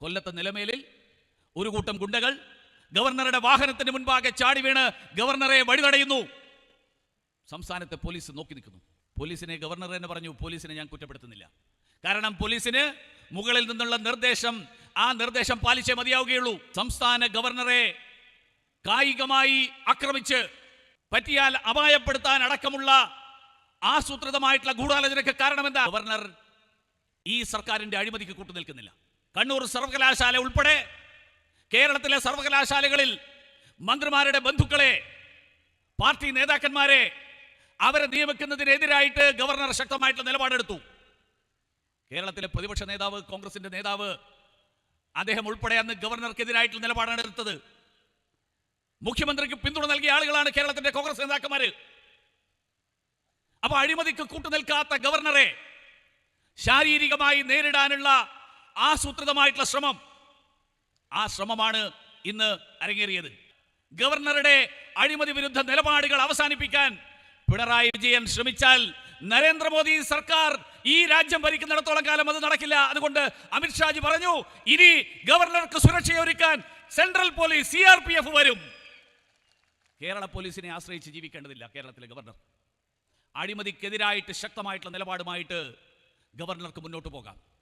കൊല്ലത്തെ നിലമേലിൽ ഒരു കൂട്ടം ഗുണ്ടകൾ ഗവർണറുടെ വാഹനത്തിന് മുൻപാകെ ചാടി വീണ് ഗവർണറെ വഴിതടയുന്നു. സംസ്ഥാനത്തെ പോലീസ് നോക്കി നിൽക്കുന്നു. പോലീസിനെ ഗവർണർ തന്നെ പറഞ്ഞു പോലീസിനെ ഞാൻ കുറ്റപ്പെടുത്തുന്നില്ല. കാരണം പോലീസിന് മുകളിൽ നിന്നുള്ള നിർദ്ദേശം ആ നിർദ്ദേശം പാലിച്ചേ മതിയാവുകയുള്ളൂ. സംസ്ഥാന ഗവർണറെ കായികമായി ആക്രമിച്ച് പറ്റിയാൽ അപായപ്പെടുത്താൻ അടക്കമുള്ള ആസൂത്രിതമായിട്ടുള്ള ഗൂഢാലോചനയ്ക്ക് കാരണമെന്താ? ഗവർണർ ഈ സർക്കാരിന്റെ അഴിമതിക്ക് കൂട്ടുനിൽക്കുന്നില്ല. കണ്ണൂർ സർവകലാശാല ഉൾപ്പെടെ കേരളത്തിലെ സർവകലാശാലകളിൽ മന്ത്രിമാരുടെ ബന്ധുക്കളെ പാർട്ടി നേതാക്കന്മാരെ അവരെ നിയമിക്കുന്നതിനെതിരായിട്ട് ഗവർണർ ശക്തമായിട്ടുള്ള നിലപാടെടുത്തു. കേരളത്തിലെ പ്രതിപക്ഷ നേതാവ് കോൺഗ്രസിന്റെ നേതാവ് അദ്ദേഹം ഉൾപ്പെടെ അന്ന് ഗവർണർക്കെതിരായിട്ടുള്ള നിലപാടാണ് എടുത്തത്. മുഖ്യമന്ത്രിക്ക് പിന്തുണ നൽകിയ ആളുകളാണ് കേരളത്തിന്റെ കോൺഗ്രസ് നേതാക്കന്മാര്. അപ്പൊ അഴിമതിക്ക് കൂട്ടുനിൽക്കാത്ത ഗവർണറെ ശാരീരികമായി നേരിടാനുള്ള ആസൂത്രിതമായിട്ടുള്ള ശ്രമം. ആ ശ്രമമാണ് ഇന്ന് അരങ്ങേറിയത്. ഗവർണറുടെ അഴിമതി വിരുദ്ധ നിലപാടുകൾ അവസാനിപ്പിക്കാൻ പിണറായി വിജയൻ ശ്രമിച്ചാൽ നരേന്ദ്രമോദി സർക്കാർ ഈ രാജ്യം ഭരിക്കുന്നിടത്തോളം കാലം അത് നടക്കില്ല അതുകൊണ്ട് അമിത്ഷാജി പറഞ്ഞു ഇനി ഗവർണർക്ക് സുരക്ഷയൊരുക്കാൻ central police C R P F വരും. കേരള പോലീസിനെ ആശ്രയിച്ച് ജീവിക്കേണ്ടതില്ല കേരളത്തിലെ ഗവർണർ. അഴിമതിക്കെതിരായിട്ട് ശക്തമായിട്ടുള്ള നിലപാടുമായിട്ട് ഗവർണർക്ക് മുന്നോട്ട് പോകാം.